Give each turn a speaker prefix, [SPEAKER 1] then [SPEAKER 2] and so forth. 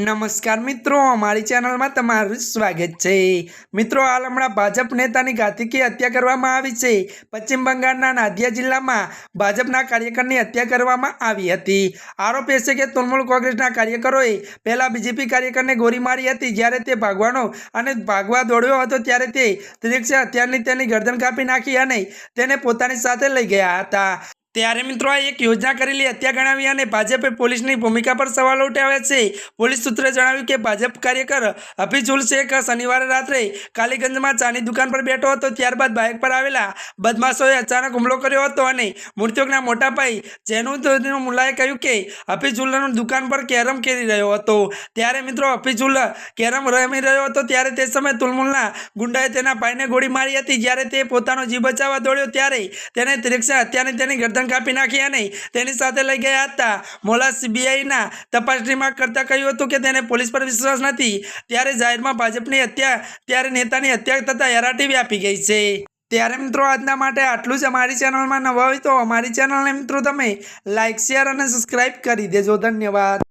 [SPEAKER 1] નમસ્કાર મિત્રો, અમારી ચેનલમાં તમારું સ્વાગત છે. મિત્રો, હાલ હમણાં ભાજપ નેતાની ઘાતકી હત્યા કરવામાં આવી છે. પશ્ચિમ બંગાળના નાદિયા જિલ્લામાં ભાજપના કાર્યકરની હત્યા કરવામાં આવી હતી. આરોપ એ છે કે તૃણમૂલ કોંગ્રેસના કાર્યકરોએ પહેલાં બીજેપી કાર્યકરને ગોળી મારી હતી, જ્યારે તે ભાગવાનો અને ભાગવા દોડ્યો હતો, ત્યારે તે ત્રિક્ષે હત્યારની તેની ગરદન કાપી નાખી અને તેને પોતાની સાથે લઈ ગયા હતા. ત્યારે મિત્રો આ એક યોજના કરેલી હત્યા ગણાવી અને ભાજપે પોલીસની ભૂમિકા પર સવાલ ઉઠાવ્યા છે. પોલીસ સૂત્રે જણાવ્યું કે ભાજપ કાર્યકર હફીઝુલ શેખ શનિવારે રાત્રે કાલીગંજમાં ચાની દુકાન પર બેઠો હતો. ત્યારબાદ બાઇક પર આવેલા બદમાશોએ અચાનક હુમલો કર્યો હતો અને મૃત્યુકના મોટા ભાઈ જેનું મુલ્લાએ કહ્યું કે હફીઝુલ્લાનું દુકાન પર કેરમ ખેલી રહ્યો હતો. ત્યારે મિત્રો હફીઝુલ કેરમ રમી રહ્યો હતો. ત્યારે તે સમયે તુલમુલના ગુંડાએ તેના ભાઈને ગોળી મારી હતી. જ્યારે તે પોતાનો જીવ બચાવવા દોડ્યો, ત્યારે તેને ત્રિક્ષા હત્યાની તેની ગરદન કાપી નાખી નહીં. તેની સાથે લઈ ગયા હતા. મોલા સીબીઆઈના તપાસણીમાં કરતા કહ્યું હતું કે તેને પોલીસ પર વિશ્વાસ નથી. ત્યારે જાહેરમાં ભાજપની હત્યા, ત્યારે નેતાની હત્યા થતાં હેરાટી વ્યાપી ગઈ છે. ત્યારે મિત્રો આજના માટે આટલું જ. અમારી ચેનલમાં નવા હોય તો અમારી ચેનલને મિત્રો તમે લાઇક શેર અને સબસ્ક્રાઈબ કરી દેજો. ધન્યવાદ.